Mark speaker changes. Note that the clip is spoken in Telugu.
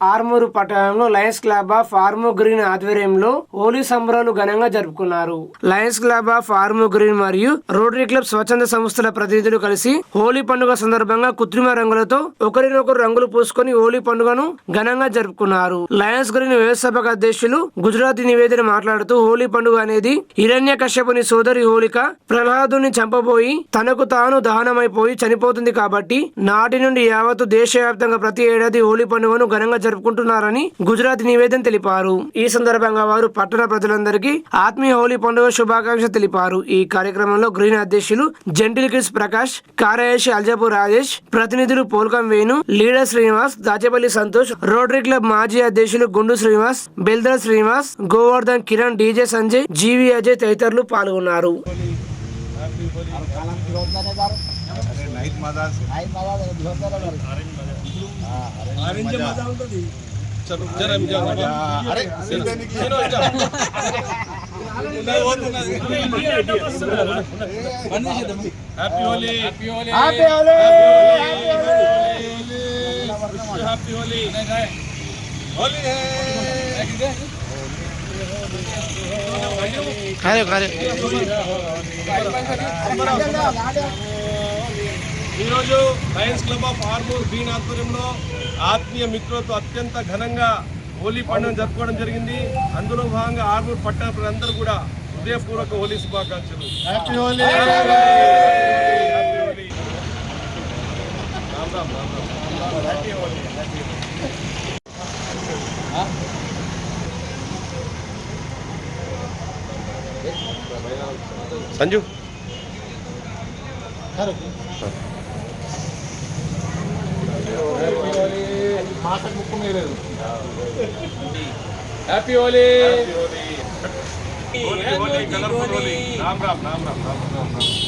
Speaker 1: ఆర్మూరు పట్టణంలో lions club of Armur green ఆధ్వర్యంలో హోలీ సంబరాలు ఘనంగా జరుపుకున్నారు. Lions club of Armur green మరియు రోటరీ క్లబ్ స్వచ్ఛంద సంస్థల ప్రతినిధులు కలిసి హోలీ పండుగ సందర్భంగా కృత్రిమ రంగులతో ఒకరినొకరు రంగులు పూసుకొని హోలీ పండుగను ఘనంగా జరుపుకున్నారు. లయన్స్ గ్రీన్ వ్యవస్థాపక అధ్యక్షులు గుజరాతీ నివేదన మాట్లాడుతూ హోలీ పండుగ అనేది హిరణ్య కశ్యపుని సోదరి హోలిక ప్రహ్లాదుని చంపబోయి తనకు తాను దహనమైపోయి చనిపోతుంది కాబట్టి నాటి నుండి యావత్తు దేశవ్యాప్తంగా ప్రతి ఏడాది హోలీ పండుగను ఘనంగా జరుపుకుంటున్నారని గుజరాత్ నివేదన తెలిపారు. ఈ సందర్భంగా వారు పట్టణ ప్రజలందరికీ ఆత్మీయ హోలీ పండుగ శుభాకాంక్షలు తెలిపారు. ఈ కార్యక్రమంలో గ్రీన్ అధ్యక్షులు జంటిల్ క్రిస్ ప్రకాష్ కార్యదర్శి అల్జాపూర్ రాజేష్ ప్రతినిధులు Polkam Venu leader Srinivas Dachepalli Santosh rotary club మాజీ అధ్యక్షులు గుండు శ్రీనివాస్ బెల్దర్ శ్రీనివాస్ గోవర్ధన్ కిరణ్ డీజే సంజయ్ జీవి అజయ్ తదితరులు పాల్గొన్నారు.
Speaker 2: अरे
Speaker 3: नाईट माझा
Speaker 2: नाईट माझा दिवस झाला ऑरेंज माझा
Speaker 4: होता ती चलो जरा मी जाऊ अरे happy Holi happy
Speaker 5: Holi happy
Speaker 1: Holi
Speaker 4: happy Holi Holi काय काय ఈరోజు lions club of Armur green ఆధ్వర్యంలో ఆత్మీయ మిత్రులతో అత్యంత ఘనంగా హోలీ పండుగను జరుపుకోవడం జరిగింది. అందులో భాగంగా ఆర్మూర్ పట్టణ ప్రజలందరూ కూడా హృదయపూర్వక హోలీ శుభాకాంక్షలు.
Speaker 5: Happy Ram Ram Ram happy Holi Sanju happy
Speaker 4: Holi Holi Holi colourful Holi Ram Ram Ram Ram Ram Ram